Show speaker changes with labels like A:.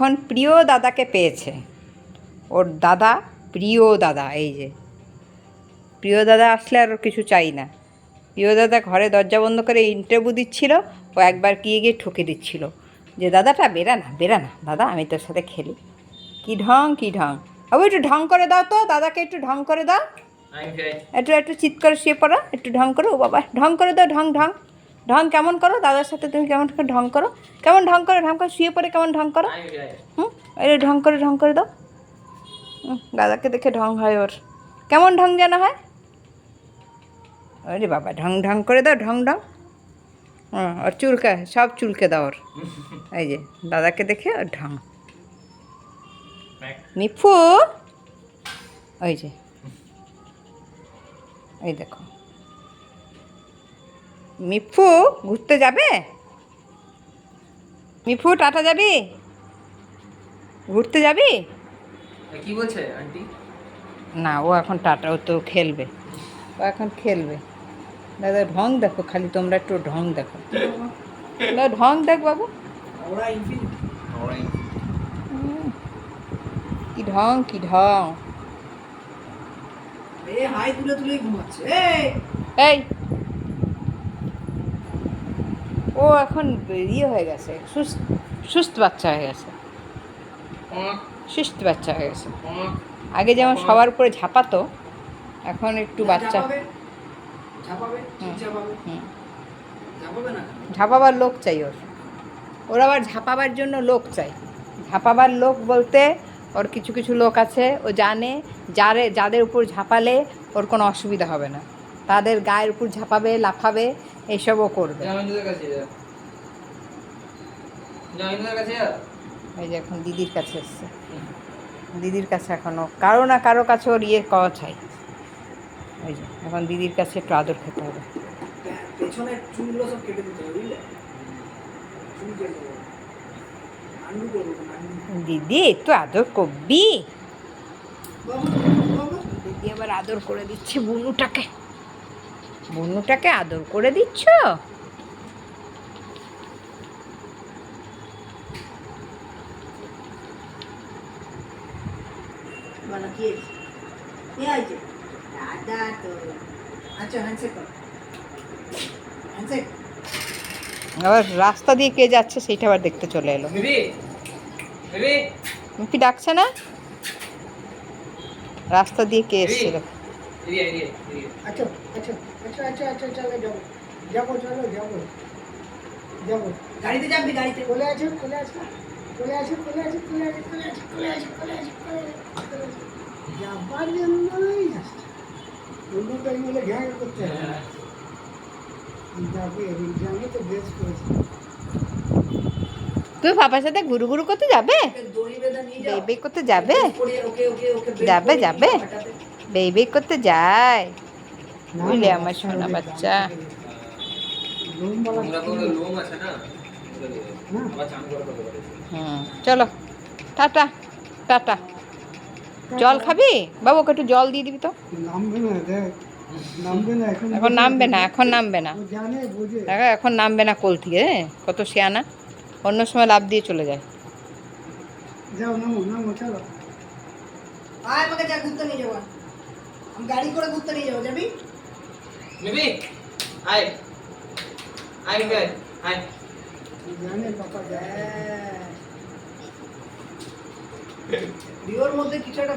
A: এখন প্রিয় দাদাকে পেয়েছে। ওর দাদা প্রিয় দাদা এই যে। প্রিয় দাদা আসলে আর কিছু চাই না। প্রিয় দাদা ঘরে দরজা বন্ধ করে ইন্টারভিউ দিচ্ছিল ও একবার গিয়ে গিয়ে ঠকে দিচ্ছিল। যে দাদাটা বেরা না বেরা না দাদা আমি তোর সাথে খেলি। কি ঢং কি ঢং। বাবু একটু ঢং করে দাও তো দাদাকে একটু ঢং করে দাও। একটু একটু চিৎ করে শুয়ে পড়ো একটু ঢং করো ও বাবা ঢং করে দাও ঢং ঢং। ঢং কেমন করো? দাদার সাথে তুমি কেমন করে ঢং করো? কেমন ঢং করো? ঢং করে? শুয়ে পড়ে কেমন ঢং করো? হুম? এই ঢং করে ঢং করে দাও। হুম, দাদাকে দেখে ঢং হয় ওর। কেমন ঢং যেন হয়? আরে বাবা ঢং ঢং করে দাও ঢং ঢং। হুম ওর চুলকে সব চুলকে দাও ওর। এই যে দাদাকে দেখে ওর ঢং। মিফু ওই যে। এই দেখো। মিফু ঘুরতে যাবে? মিফু টাটা যাবি? ঘুরতে যাবি?
B: কি বলছে আন্টি?
A: না ও এখন টাটা ও তো খেলবে। ও এখন খেলবে। দাদা ঢং দেখো খালি তোমরা একটু ঢং দেখো। দাদা ঢং দেখ বাবু। কি ঢং কি ঢং।
C: হাই তুলে তুলে ঘুমাচ্ছে। এই
A: এই ও এখন ইয়ে হয়ে গেছে সুস্থ সুস্থ বাচ্চা হয়ে গেছে। সুস্থ বাচ্চা হয়ে গেছে। আগে যেমন সবার উপরে ঝাঁপাতো এখন একটু বাচ্চা ঝাঁপাবার লোক চাই ওর। ওর আবার ঝাঁপাবার জন্য লোক চাই। ঝাঁপাবার লোক বলতে ওর কিছু কিছু লোক আছে ও জানে যারে যাদের উপর ঝাঁপালে ওর কোনো অসুবিধা হবে না। তাদের গায়ের উপর ঝাঁপাবে লাফাবে এসবও করবে। এই যে এখন দিদির কাছে এসছে। দিদির কাছে এখনও কারও না কারও কাছে ওর ইয়ে কওয়া চাই। ওই যে এখন দিদির কাছে একটু আদর খেতে হবে। দিদি একটু আদর করবি?
C: বাবু বাবু।
A: দিদি আবার আদর করে দিচ্ছে বুনুটাকে। বন্যটাকে আদর করে দিচ্ছ? আবার রাস্তা দিয়ে কে যাচ্ছে সেইটা আবার দেখতে চলে এলো। কি ডাকছে না? রাস্তা দিয়ে কে এসছিল?
C: আচ্ছা আচ্ছা আচ্ছা আচ্ছা আচ্ছা চলো যাব যাব চলো যাব যাব। গাড়িতে যাবি গাড়িতে। কোলে আছে কোলে আছে কোলে আছে কোলে আছে কোলে আছে কোলে আছে কোলে আছে কোলে আছে কোলে আছে যাবার জন্যই আসছে। অন্য টাইম হলে ঘ্যাঁ করতে হবে। যাবে এক্সামে তো বেশ করেছে।
A: তুই বাবার সাথে ঘুরু ঘুরু করতে যাবে? বেবে করতে যাবে?
C: ওকে ওকে ওকে ওকে
A: যাবে, যাবে?
C: যাও
A: করতে যায়। বুঝলে আমার সোনা বাচ্চা। হুম চলো টাটা টাটা। জল খাবি? বাবু ওকে একটু জল দিয়ে দিবি তো।
C: নামবে না দেখ নামবে না এখন
A: এখন নামবে না এখন নামবে না। দেখো এখন নামবে না কোল থেকে হ্যাঁ? কত শেয়ানা। অন্য সময় লাভ দিয়ে চলে যায়।
C: যাও নামো নামো চলো। আয় আমাকে যা ঘুরতে নিয়ে যাব। গাড়ি করে ঘুরতে নিয়ে যাব যাবি?
B: নিবি? আয়। আয় বেবি আয়।
C: জানে পাপা যায় রিওর মধ্যে কিছু একটা